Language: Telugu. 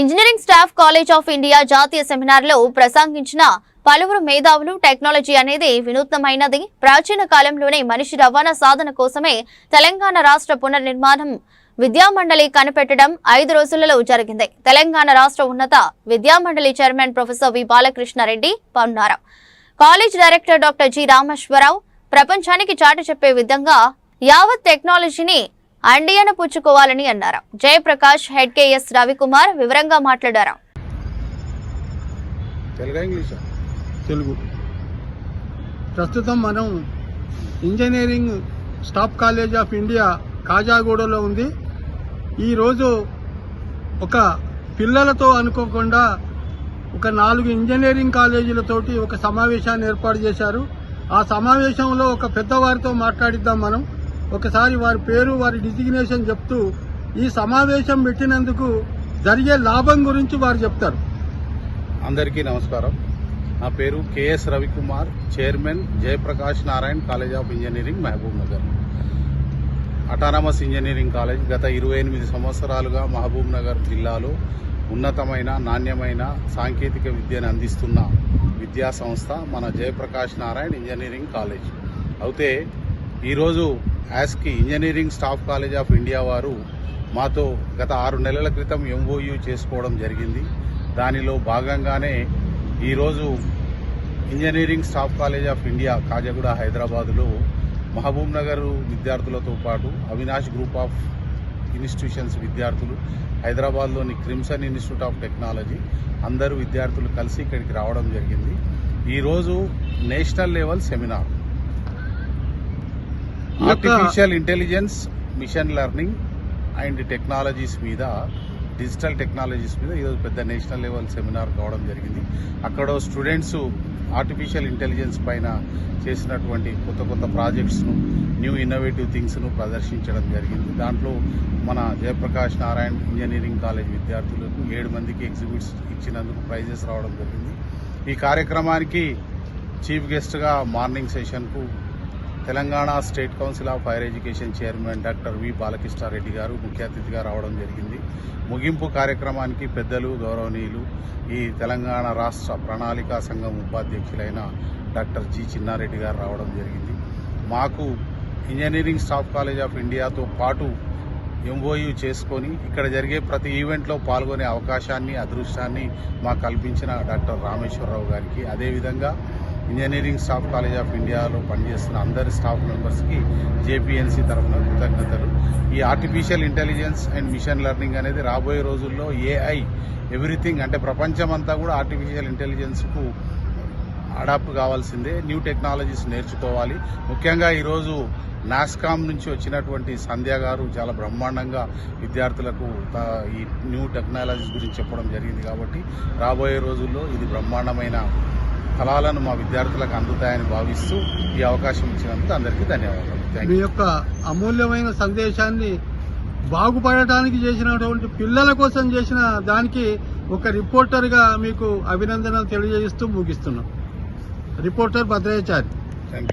Engineering staff college of India జాతీయ సెమినార్లో ప్రసంగించిన పలువురు మేధావులు టెక్నాలజీ అనేది వినూత్నమైనది. ప్రాచీన కాలంలోనే మనిషి రవాణా సాధన కోసమే తెలంగాణ రాష్ట్ర పునర్నిర్మాణం విద్యామండలి కనిపెట్టడం ఐదు రోజులలో జరిగింది. తెలంగాణ రాష్ట్ర ఉన్నత విద్యామండలి chairman professor V Balakrishna Reddy పన్నారు college director doctor G Rameswara Rao ప్రపంచానికి చాటి చెప్పే విధంగా యావత్ టెక్నాలజీని అండియను పుచ్చుకోవాలని అన్నారు. జయప్రకాష్ హెడ్ కేఎస్ రవికుమార్ వివరంగా మాట్లాడారు. తెలుగు ప్రస్తుతం మనం engineering staff college of India కాజాగూడలో ఉంది. ఈరోజు ఒక పిల్లలతో అనుకోకుండా ఒక నాలుగు ఇంజనీరింగ్ కాలేజీలతోటి ఒక సమావేశాన్ని ఏర్పాటు చేశారు. ఆ సమావేశంలో ఒక పెద్దవారితో మాట్లాడిద్దాం మనం. ఒకసారి వారి పేరు వారి డిజిగ్నేషన్ చెప్తూ ఈ సమావేశం పెట్టినందుకు జరిగే లాభం గురించి వారు చెప్తారు. అందరికీ నమస్కారం. నా పేరు K S Ravikumar chairman Jayaprakash Narayan college of engineering Mahabubnagar. Autonomous engineering college గత ఇరవై ఎనిమిది సంవత్సరాలుగా మహబూబ్ నగర్ జిల్లాలో ఉన్నతమైన నాణ్యమైన సాంకేతిక విద్యను అందిస్తున్న విద్యా సంస్థ మన జయప్రకాష్ నారాయణ్ ఇంజనీరింగ్ కాలేజ్. అయితే ఈరోజు ASCI engineering staff college of India వారు మాతో గత ఆరు నెలల క్రితం ఎంఓయూ చేసుకోవడం జరిగింది. దానిలో భాగంగానే ఈరోజు engineering staff college of India Kajaguda హైదరాబాదులో మహబూబ్ నగర్ విద్యార్థులతో పాటు అవినాష్ గ్రూప్ ఆఫ్ ఇన్స్టిట్యూషన్స్ విద్యార్థులు హైదరాబాద్లోని క్రిమ్సన్ ఇన్స్టిట్యూట్ ఆఫ్ టెక్నాలజీ అందరూ విద్యార్థులు కలిసి ఇక్కడికి రావడం జరిగింది. ఈరోజు national level seminar. Artificial intelligence machine learning and technologies మీద డిజిటల్ టెక్నాలజీస్ మీద ఈరోజు పెద్ద నేషనల్ లెవెల్ సెమినార్ కావడం జరిగింది. అక్కడ స్టూడెంట్స్ ఆర్టిఫిషియల్ ఇంటెలిజెన్స్ పైన చేసినటువంటి కొత్త కొత్త ప్రాజెక్ట్స్ను న్యూ ఇన్నోవేటివ్ థింగ్స్ను ప్రదర్శించడం జరిగింది. దాంట్లో మన జయప్రకాష్ నారాయణ్ ఇంజనీరింగ్ కాలేజ్ విద్యార్థులకు ఏడు మందికి ఎగ్జిబిట్స్ ఇచ్చినందుకు ప్రైజెస్ రావడం జరిగింది. ఈ కార్యక్రమానికి చీఫ్ గెస్ట్గా మార్నింగ్ సెషన్కు Telangana state council of higher education chairman doctor V Balakrishna Reddy garu ముఖ్య అతిథిగా రావడం జరిగింది. ముగింపు కార్యక్రమానికి పెద్దలు గౌరవనీయులు ఈ తెలంగాణ రాష్ట్ర ప్రణాళికా సంఘం ఉపాధ్యక్షులైన డాక్టర్ జి చిన్నారెడ్డి గారు రావడం జరిగింది. మాకు ఇంజనీరింగ్ స్టాఫ్ కాలేజ్ ఆఫ్ ఇండియాతో పాటు ఎంఓయూ చేసుకొని ఇక్కడ జరిగే ప్రతి ఈవెంట్లో పాల్గొనే అవకాశాన్ని అదృష్టాన్ని మాకు కల్పించిన డాక్టర్ రామేశ్వరరావు గారికి. అదేవిధంగా ఇంజనీరింగ్ స్టాఫ్ కాలేజ్ ఆఫ్ ఇండియాలో పనిచేస్తున్న అందరి స్టాఫ్ మెంబర్స్కి జేపీఎన్సీ తరఫున కృతజ్ఞతలు. ఈ artificial intelligence and machine learning అనేది రాబోయే రోజుల్లో ఏఐ ఎవ్రీథింగ్ అంటే ప్రపంచమంతా కూడా ఆర్టిఫిషియల్ ఇంటెలిజెన్స్కు అడాప్ట్ కావాల్సిందే. న్యూ టెక్నాలజీస్ నేర్చుకోవాలి. ముఖ్యంగా ఈరోజు నాస్కామ్ నుంచి వచ్చినటువంటి సంధ్య గారు చాలా బ్రహ్మాండంగా విద్యార్థులకు త- ఈ న్యూ టెక్నాలజీస్ గురించి చెప్పడం జరిగింది కాబట్టి రాబోయే రోజుల్లో ఇది బ్రహ్మాండమైన ఫలాలను మా విద్యార్థులకు అందుతాయని భావిస్తూ ఈ అవకాశం ఇచ్చినందుకు అందరికీ ధన్యవాదాలు. మీ యొక్క అమూల్యమైన సందేశాన్ని బాగుపడటానికి చేసినటువంటి పిల్లల కోసం చేసిన దానికి ఒక రిపోర్టర్గా మీకు అభినందనలు తెలియజేస్తూ ముగిస్తున్నాం. రిపోర్టర్ భద్రాచారి.